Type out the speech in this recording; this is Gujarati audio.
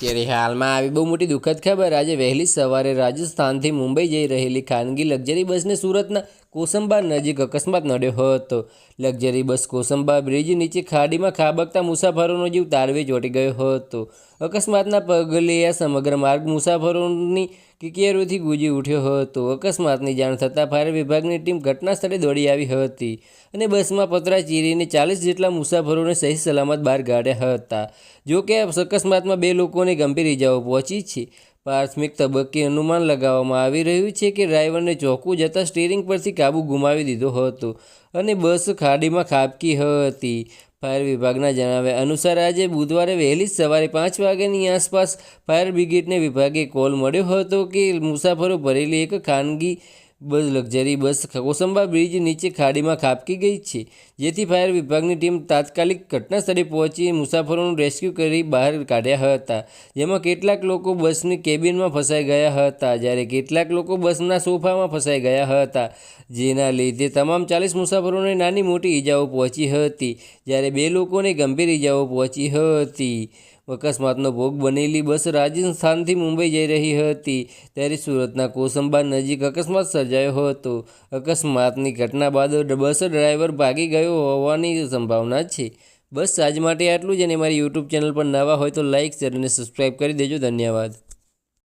ત્યારે હાલમાં આવી બહુ મોટી દુઃખદ ખબર. આજે વહેલી સવારે રાજસ્થાનથી મુંબઈ જઈ રહેલી ખાનગી લક્ઝરી બસને સુરતના કોસંબા નજીક અકસ્માત નડ્યો હતો. લક્ઝરી બસ કોસંબા બ્રિજ નીચે ખાડીમાં ખાબકતા મુસાફરોનો જીવ તારવે ચોંટી ગયો હતો. અકસ્માતના પગલે આ સમગ્ર માર્ગ મુસાફરોની કિકિયારોથી ગુજી ઉઠ્યો હતો. અકસ્માતની જાણ થતાં ફાયર વિભાગની ટીમ ઘટના સ્થળે દોડી આવી હતી અને બસમાં પતરા ચીરીને ચાલીસ જેટલા મુસાફરોને સહી સલામત બહાર કાઢ્યા હતા. જોકે અકસ્માતમાં બે લોકોને ગંભીર ઇજાઓ પહોંચી છે. પ્રાથમિક તબક્કે અનુમાન લગાવવામાં આવી રહ્યું છે કે ડ્રાઈવરને ચોખ્ખું જતાં સ્ટીરિંગ પરથી કાબુ ગુમાવી દીધો હતો અને બસ ખાડીમાં ખાબકી હતી. ફાયર વિભાગના જણાવ્યા અનુસાર આજે બુધવારે વહેલી સવારે પાંચ વાગ્યાની આસપાસ ફાયર બ્રિગેડને વિભાગે કોલ મળ્યો હતો કે મુસાફરો ભરેલી એક ખાનગી bus luxury bus Kosamba bridge નીચે ખાડીમાં ખાબકી ગઈ છે, જેથી ફાયર વિભાગની ટીમ તાત્કાલિક ઘટના સ્થળે પહોંચી મુસાફરોનું રેસ્ક્યુ કરી બહાર કાઢ્યા હતા, જેમાં કેટલાક લોકો બસની કેબિનમાં ફસાઈ ગયા હતા. જ્યારે કેટલાક લોકો બસના સોફામાં ફસાઈ ગયા હતા, જેના લીધે તમામ ચાલીસ મુસાફરોને નાની મોટી ઈજાઓ પહોંચી હતી, જ્યારે બે લોકોને ગંભીર ઈજાઓ પહોંચી હતી. અકસ્માતનો ભોગ બનેલી બસ રાજસ્થાનથી મુંબઈ જઈ રહી હતી. ત્યારે સુરતના કોસંબા નજીક અકસ્માત સર્જાયો હતો. અકસ્માતની ઘટના બાદ બસ ડ્રાઈવર ભાગી ગયો હોવાની સંભાવના છે. બસ આજ માટે આટલું જ અને મારી યુટ્યુબ ચેનલ પર નવા હોય તો લાઇક શેર અને સબસ્ક્રાઈબ કરી દેજો. ધન્યવાદ.